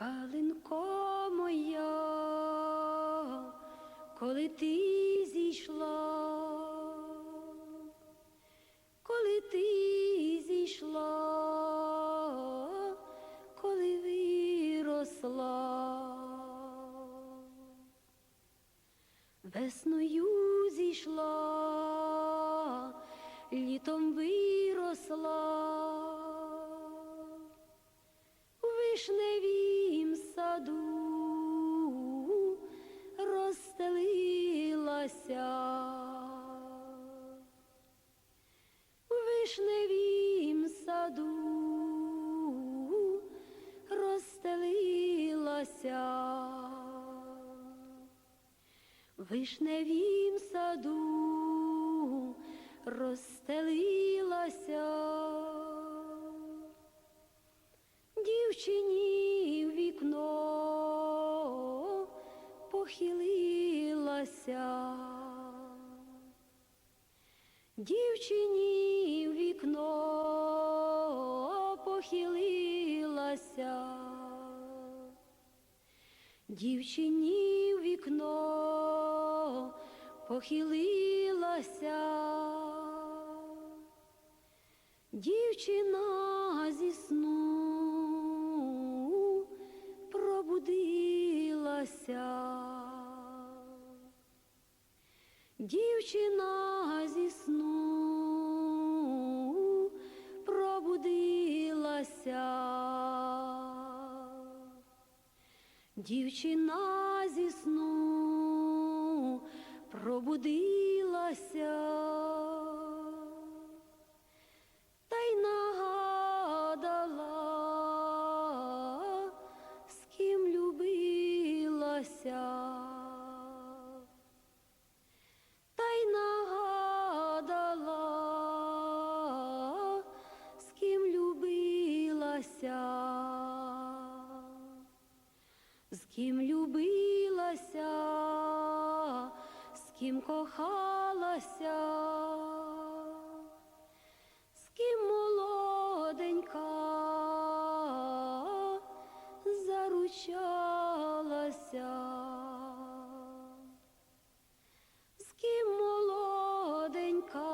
Калинко моя, коли ти зійшла, коли ти зійшла, коли виросла, весною зійшла, літом виросла. У розстелилася. У вишневім саду розстелилася. В вишневім саду розстелилася. Похилилася. Дівчині в вікно похилилася. Дівчині в вікно похилилася. Дівчина зі сну пробудилася. Дівчина зі сну пробудилася. Дівчина зі сну пробудилася. Та й нагадала, з ким любилася. Ким любилася, з ким кохалася з ким молоденька заручалася, з ким молоденька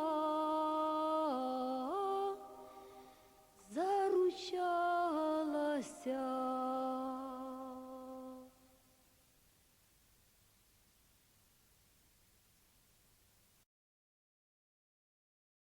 заручалася.